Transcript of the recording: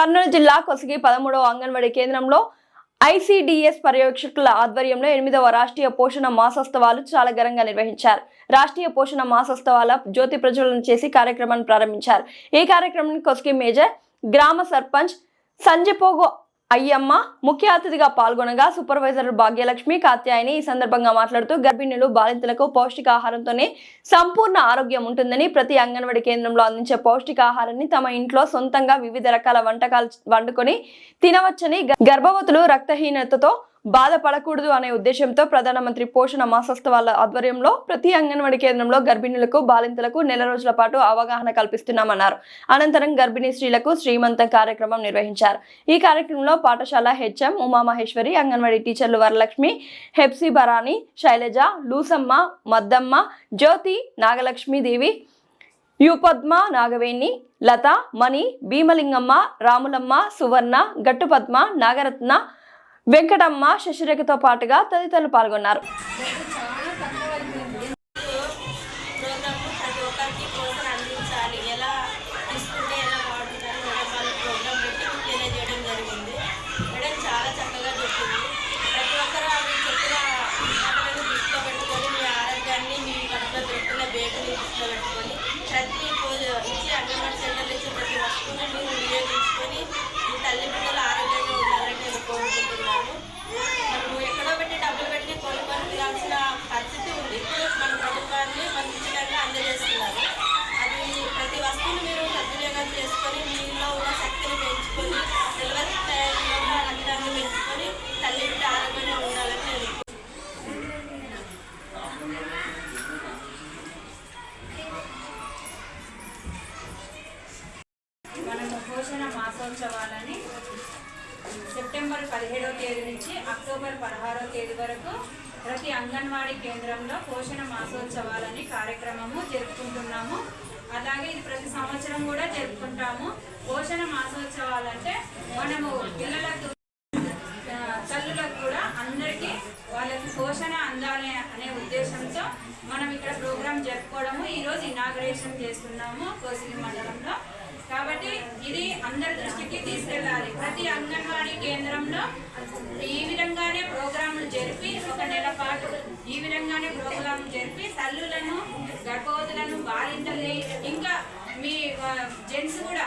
కర్నూలు జిల్లా కొసగి పదమూడవ అంగన్వాడీ కేంద్రంలో ఐసిడిఎస్ పర్యవేక్షకుల ఆధ్వర్యంలో ఎనిమిదవ రాష్ట్రీయ పోషణ మాసోత్సవాలు చాలా ఘనంగా నిర్వహించారు. రాష్ట్రీయ పోషణ మాసోత్సవాల జ్యోతి ప్రజ్వలన చేసి కార్యక్రమాన్ని ప్రారంభించారు. ఈ కార్యక్రమాన్ని కొసగి మేజర్ గ్రామ సర్పంచ్ సంజపోగో అయ్యమ్మ ముఖ్య అతిథిగా పాల్గొనగా సూపర్వైజర్ భాగ్యలక్ష్మి కాత్యాయని ఈ సందర్భంగా మాట్లాడుతూ గర్భిణులు బాలింతలకు పౌష్టికాహారంతోనే సంపూర్ణ ఆరోగ్యం ఉంటుందని ప్రతి అంగన్వాడీ కేంద్రంలో అందించే పౌష్టికాహారాన్ని తమ ఇంట్లో సొంతంగా వివిధ రకాల వంటకాలు వండుకొని తినవచ్చని గ- గర్భవతులు రక్తహీనతతో బాధపడకూడదు అనే ఉద్దేశంతో ప్రధానమంత్రి పోషణ మాసోత్సవాల ఆధ్వర్యంలో ప్రతి అంగన్వాడీ కేంద్రంలో గర్భిణులకు బాలింతలకు నెల రోజుల పాటు అవగాహన కల్పిస్తున్నామన్నారు. అనంతరం గర్భిణీ స్త్రీలకు శ్రీమంతం కార్యక్రమం నిర్వహించారు. ఈ కార్యక్రమంలో పాఠశాల హెచ్ఎం ఉమామహేశ్వరి అంగన్వాడీ టీచర్లు వరలక్ష్మి హెప్సి బరాని శైలజ లూసమ్మ మద్దమ్మ జ్యోతి నాగలక్ష్మి దేవి యుపద్మ నాగవేణి లత మణి భీమలింగమ్మ రాములమ్మ సువర్ణ గట్టుపద్మ నాగరత్న వెంకటమ్మ శశిరేఖతో పాటుగా తదితరులు పాల్గొన్నారు. మనకు పోషణ మాసోత్సవాలని సెప్టెంబర్ పదిహేడవ తేదీ నుంచి అక్టోబర్ పదహారవ తేదీ వరకు ప్రతి అంగన్వాడీ కేంద్రంలో పోషణ మాసోత్సవాలని కార్యక్రమము జరుపుకుంటున్నాము. అలాగే ఇది ప్రతి సంవత్సరం కూడా జరుపుకుంటాము. పోషణ మాసోత్సవాలంటే మనము పిల్లలకు తల్లులకు కూడా అందరికీ వాళ్ళకి పోషణ అందాలి అనే ఉద్దేశంతో మనం ఇక్కడ ప్రోగ్రామ్ జరుపుకోవడము. ఈరోజు ఇనాగరేషన్ చేస్తున్నాము కోసిలి మండలంలో. కాబట్టి ఇది అందరి దృష్టికి తీసుకెళ్ళాలి. ప్రతి అంగన్వాడీ కేంద్రంలో ఈ విధంగానే ప్రోగ్రాములు జరిపి ఒక నెల పాటు ఈ విధంగానే ప్రోగ్రాంలు జరిపి తల్లులను గర్భవతులను బాలింతల్ని ఇంకా మీ జెంట్స్ కూడా